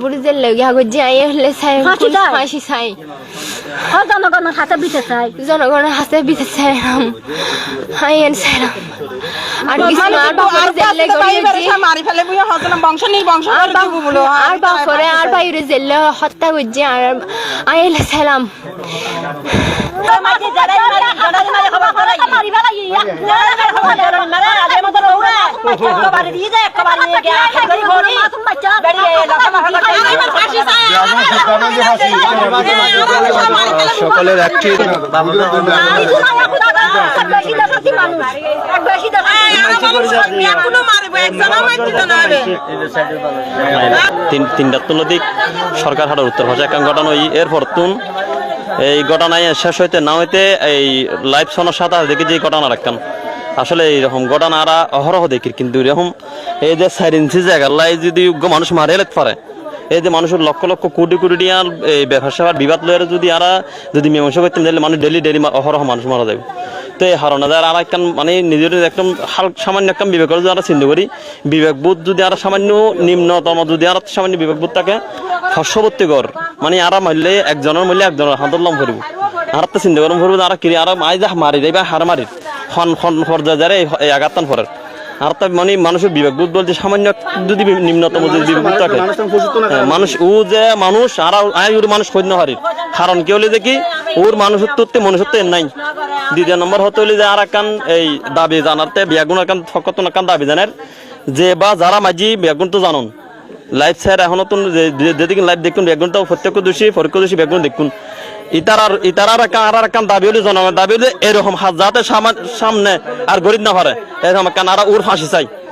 বুড়ি যে লেগে গজি আই হলে চাই ফাঁসি চাই? চাই জনগণের হাতে বিতে চাই জনগণের হাতে বিতে চাইলাম আই এন চাইলাম আর কিছু আর বাপরে জেলে গড়িয়েছি মারি ফেলে বুঝে হতনা বংশ নির্বংশ আর দিব বলো আর বাপরে আর বাইরে জেলে হত্যা করছি আর আই এলে চাইলাম সকলের একটি তিনটার সরকার হাটের উত্তর ভাষা একটা ঘটনা এরপর তুন এই ঘটনায় শেষ হইতে না হইতে এই লাইভ শোনার সাথে দেখি যে ঘটনা রাখতাম। আসলে এইরকম ঘটনা আর অহরহ দেখি, কিন্তু এরকম এই যে চার ইঞ্চি জায়গা লাই যদি মানুষ মারে লেখ পারে। এই যে মানুষের লক্ষ লক্ষ কোটি কোটি টিয়ার এই ব্যবসা বিবাদ লয়ের যদি আর যদি মীমাংসা করতেন, তাহলে মানুষ ডেলি ডেলি অহরহ মানুষ মারা যাবে তো এই হারণে যারা আর একখান মানে নিজের একদম হাল সামান্য একদম বিবেক যদি যারা চিন্তা করি বিবেকবোধ যদি আর সামান্য নিম্নতম যদি আর সামান্য বিবেকবোধ থাকে, হর্ষবর্তী কর। মানে আর মারলে একজনের মূল্যে একজনের হাতর লম করিব। আর চিন্তা করুন করব আর কিনে আর আই যা মারি দেয় বা হার মারি। খন খন পর্যায়ে যারা এই- আঘাতান পরের। আর তো মানে মানুষের বিবেকবোধ বলতে সামান্য যদি নিম্নতম যদি বিবেকবোধ থাকে। হ্যাঁ, মানুষ ও যে মানুষ আর আই ওর মানুষ খোঁজ না হারির কারণ কি হলে দেখি ওর মানুষত্ব মনুষ্যত্ব নাই। দ্বিতীয় নম্বর হতে হলে যে আর একান এই দাবি জানাতে বিয়াগুন একান ফকত দাবি জানার। যে বা যারা মাঝি বিয়াগুন তো জানুন। লাইফ স্যার এখনও তো যেদিকে লাইফ দেখুন বেগুনটাও প্রত্যক্ষ দোষী পরোক্ষ দোষী বেগুন দেখুন। ইতার আর ইতার আর একখান দাবি হলো জনগণ দাবি হলো এরকম হাত যাতে সামা- সামনে আর গরিব না পারে। এরকম একান আর ওর ফাঁসি চাই।